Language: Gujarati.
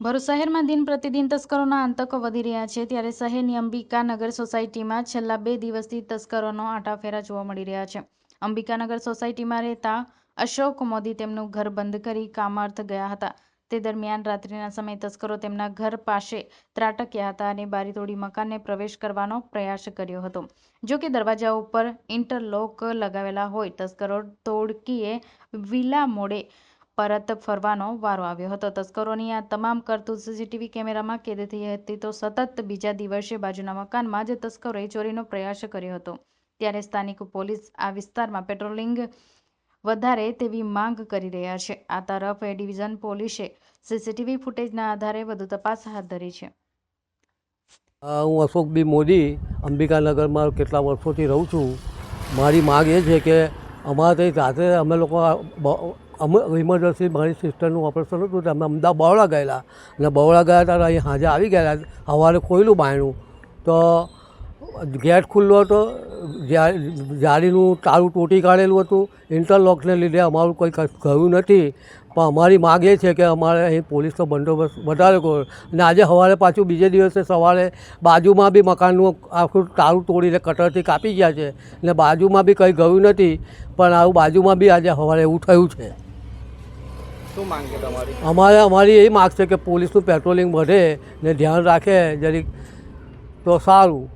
ભરૂચ શહેરમાં દિન પ્રતિદિન તસ્કરોના આતંકો વધી રહ્યા છે. ત્યારે શહેરની અંબિકાનગર સોસાયટીમાં છેલ્લા બે દિવસથી તસ્કરોનો આંટાફેરા જોવા મળી રહ્યા છે. અંબિકાનગર સોસાયટીમાં રહેતા અશોક મોદી તેમનું ઘર બંધ કરી કામાર્થ ગયા હતા. તે દરમિયાન રાત્રિના સમયે તસ્કરો તેમના ઘર પાસે ત્રાટક્યા હતા અને બારી તોડી મકાનને પ્રવેશ કરવાનો પ્રયાસ કર્યો હતો. જો કે દરવાજા ઉપર ઇન્ટરલોક લગાવેલા હોય, તસ્કરો તોડકીએ વિલા મોડે પરત ફરવાનો વારો આવ્યો હતો. તસ્કરોની આ તમામ કરતૂત સીસીટીવી કેમેરામાં કેદ થઈ હતી તો સતત બીજા દિવસે બાજુના મકાનમાં જ તસ્કરોએ ચોરીનો પ્રયાસ કર્યો હતો. ત્યારે સ્થાનિક પોલીસ આ વિસ્તારમાં પેટ્રોલિંગ વધારે તેવી માંગ કરી રહ્યા છે. આ તરફ એ ડિવિઝન પોલીસે સીસીટીવી ફૂટેજના આધારે વધુ તપાસ હાથ ધરી છે. હું અશોક બી મોદી, અંબિકાનગરમાં કેટલા વર્ષોથી રહું છું. મારી માગ એ છે કે અમારે રાત્રે અમે લોકો અમે ઇમરજન્સી મારી સિસ્ટરનું ઓપરેશન હતું, તો અમે અમદાવાદ બહોળા ગયેલા. અને બહોળા ગયા હતા, અહીં સાંજે આવી ગયેલા. સવારે ખોયલું બાયણું. તો ગેટ ખુલ્લો હતો. જાળીનું તારું તૂટી કાઢેલું હતું. ઇન્ટરલોકને લીધે અમારું કોઈ ગયું નથી. પણ અમારી માગ એ છે કે અમારે અહીં પોલીસનો બંદોબસ્ત વધારે કરો અને આજે સવારે પાછું બીજે દિવસે સવારે બાજુમાં બી મકાનનું આખું તારું તોડીને કટરથી કાપી ગયા છે. અને બાજુમાં બી કંઈ ગયું નથી. પણ આવું બાજુમાં બી આજે સવારે એવું થયું છે. શું માંગ છે તમારી? અમારે અમારી એ માગ છે કે પોલીસનું પેટ્રોલિંગ વધે ને ધ્યાન રાખે જરીક તો સારું.